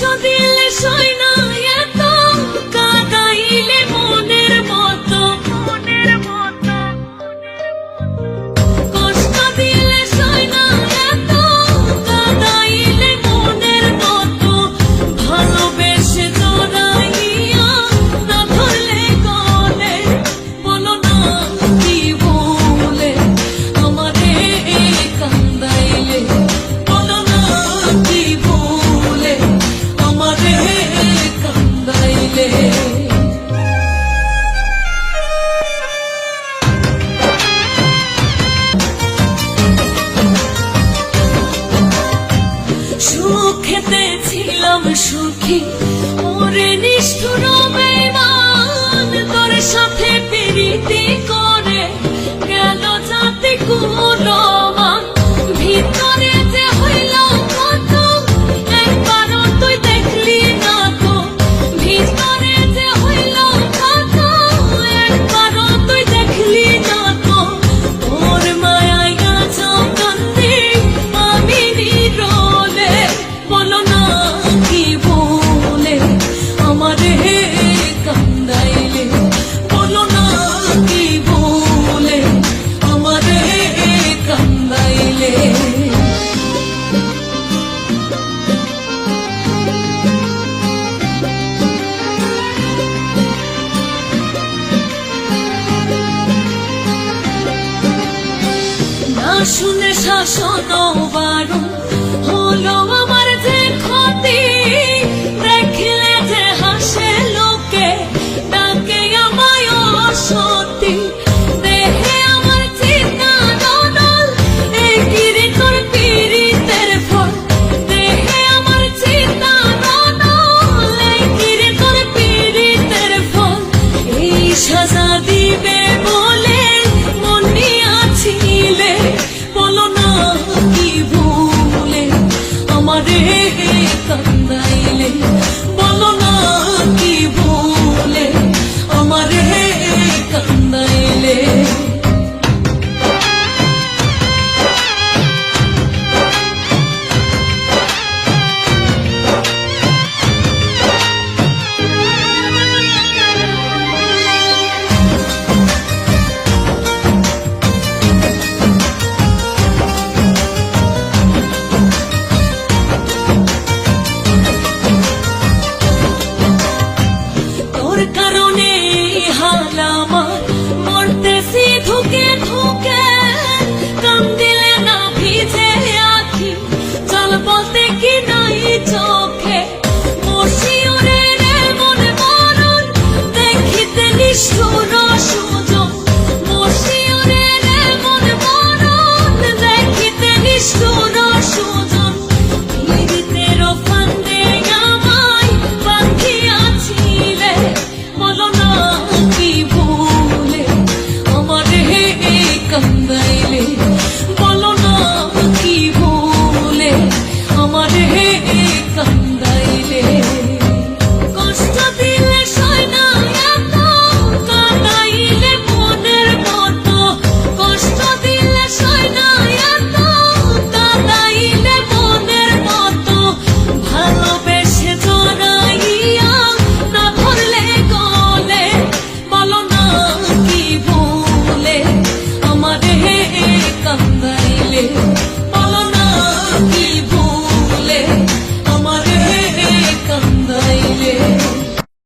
gonna সুখী ওরে নিষ্ঠুর বেমান তোর সাথে পেরিতে কর। শুনে শাসন বারণ। school.